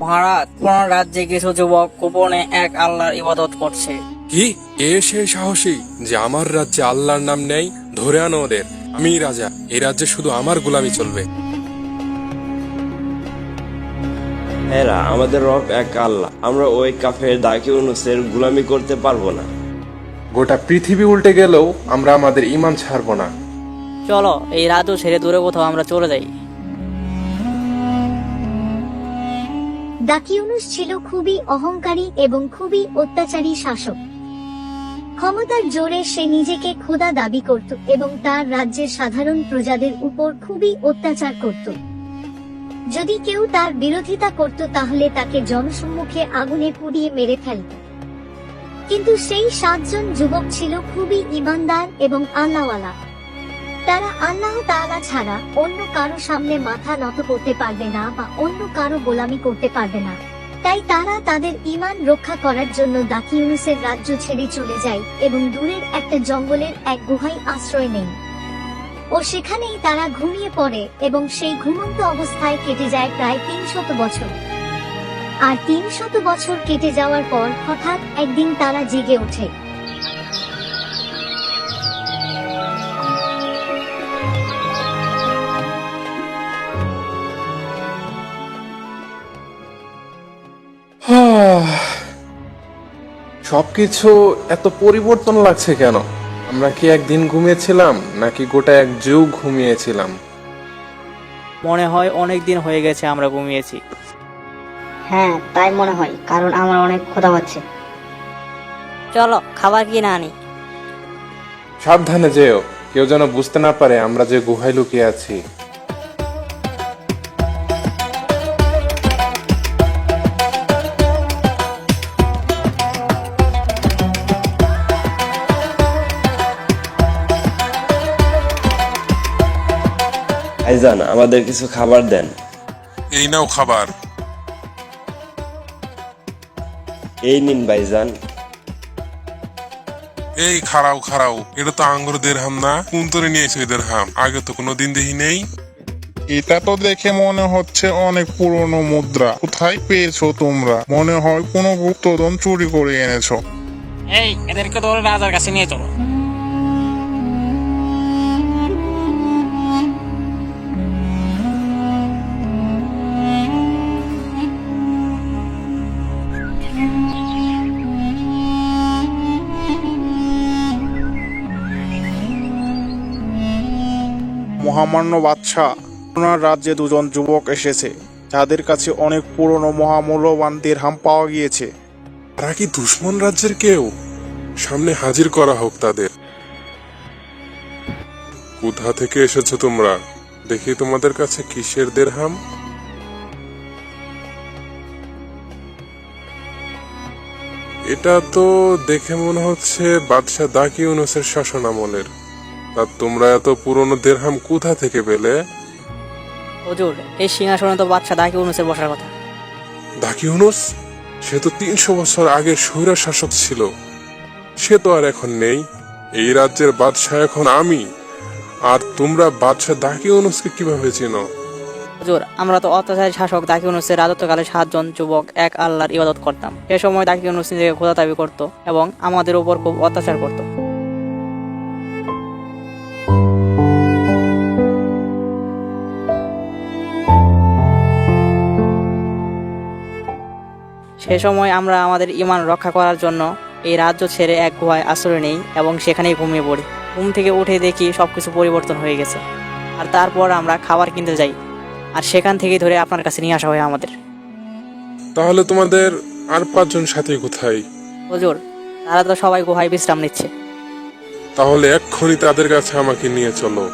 মহারাজ, কোন রাজ্যে কিছু যুবক গোপনে এক আল্লাহর ইবাদত করছে? কি? এ সেই সাহসী যে আমার রাজ্যে আল্লাহর নাম নেই, ধরে আনো ওদের। আমি রাজা এই রাজ্যে শুধু আমার গোলামি চলবে। এরা আমাদের রব এক আল্লাহ। আমরা ওই কাফের দাকিউনুসের গুলামি করতে পারব না। গোটা পৃথিবী উল্টে গেলেও আমরা আমাদের ইমান ছাড়বো না। চলো এই রাতও ছেড়ে দূরে কোথাও আমরা চলে যাই। দাকিউনুস ছিল খুবই অহংকারী এবং খুবই অত্যাচারী শাসক। ক্ষমতার জোরে সে নিজেকে খোদা দাবি করত এবং তার রাজ্যের সাধারণ প্রজাদের উপর খুবই অত্যাচার করত। যদি কেউ তার বিরোধিতা করত তাহলে তাকে জনসম্মুখে আগুনে পুড়িয়ে মেরে ফেলত। কিন্তু সেই সাতজন যুবক ছিল খুবই ইমানদার এবং আল্লাহওয়ালা। তারা আল্লাহ তাআলা ছাড়া অন্য কারও সামনে মাথা নত করতে পারবে না বা অন্য কারও গোলামি করতে পারবে না। তাই তারা তাদের ঈমান রক্ষা করার জন্য দাকিউনুসের রাজ্য ছেড়ে চলে যায় এবং দূরের একটা জঙ্গলের এক গুহায় আশ্রয় নেয়। ও সেখানেই তারা ঘুমিয়ে পড়ে এবং সেই ঘুমন্ত অবস্থায় কেটে যায় প্রায় তিনশত বছর। আর তিনশত বছর কেটে যাওয়ার পর হঠাৎ একদিন তারা জেগে ওঠে। সবকিছু এত পরিবর্তন লাগছে কেন? আমরা কি একদিন ঘুমিয়েছিলাম নাকি গোটা এক যুগ ঘুমিয়েছিলাম? মনে হয় অনেক দিন হয়ে গেছে আমরা ঘুমিয়েছি। হ্যাঁ তাই মনে হয় কারণ আমার অনেক ক্ষুধা হচ্ছে চলো খাবার কি না আনি? সাবধানে যেও কেউ যেন বুঝতে না পারে আমরা যে গুহায় লুকিয়ে আছি। ভাইজান আমাদের কিছু খাবার দেন। এই নাও খাবার। এই নিন ভাইজান এই খারাও খারাও এটা তো আঙ্গুর দেড়হাম না কোন তরে নিয়েছে এই দেড়হাম? আগে তো কোনো দিন দেখি নেই। এটা তো দেখে মনে হচ্ছে অনেক পুরনো মুদ্রা। কোথায় পেয়েছ তোমরা? মনে হয় কোনো গুপ্তধন চুরি করে এনেছো। এই এদেরকে ধরে রাজার কাছে নিয়ে চলো। মহামান্য বাদশাহ ওনার রাজ্যে দুজন যুবক এসেছে, যাদের কাছে অনেক পুরনো মহামূল্যবান দেড়হাম পাওয়া গিয়েছে। তারা কি দুশ্মন রাজ্যের কেউ? সামনে হাজির করা হোক তাদের। কোথা থেকে এসেছ তোমরা? দেখি তোমাদের কাছে কিসের দেড়হাম এটা তো দেখে মনে হচ্ছে বাদশাহ দাকি ইউনুসের শাসন আমলের তা তোমরা এত পুরনো দেড়হাম কোথা থেকে পেলে? হুজুর এই সিংহাসনে তো বাচ্চা দাকি অনুসের বসার কথা। দাকি ইউনুস সে তো তিনশো বছর আগের স্বৈরা শাসক ছিল। সে তো আর এখন নেই। এই রাজ্যের বাদশাহ এখন আমি। আর তোমরা বাদশাহ দাকি ইউনুসকে কীভাবে চিনো? হুজুর আমরা তো অত্যাচারী শাসক দাকি অনুসের রাজত্বকালে সাতজন যুবক এক আল্লাহর ইবাদত করতাম। সে সময় দাকি অনুস নিজেকে খোদা দাবি করত এবং আমাদের উপর খুব অত্যাচার করত। সে সময় আমরা আমাদের ইমান রক্ষা করার জন্য এই রাজ্য ছেড়ে এক গুহায় আশ্রয় নেই এবং সেখানেই ঘুমিয়ে পড়ি। ঘুম থেকে উঠে দেখি সব কিছু পরিবর্তন হয়ে গেছে। আর তারপর আমরা খাবার কিনতে যাই। আর সেখান থেকে ধরে আপনার কাছে নিয়ে আসা হয় আমাদের। তাহলে তোমাদের আর পাঁচজন সাথী কোথায়? হুজুর তারা তো সবাই গুহায় বিশ্রাম নিচ্ছে। তাহলে এক্ষুনি তাদের কাছে আমাকে নিয়ে চলো।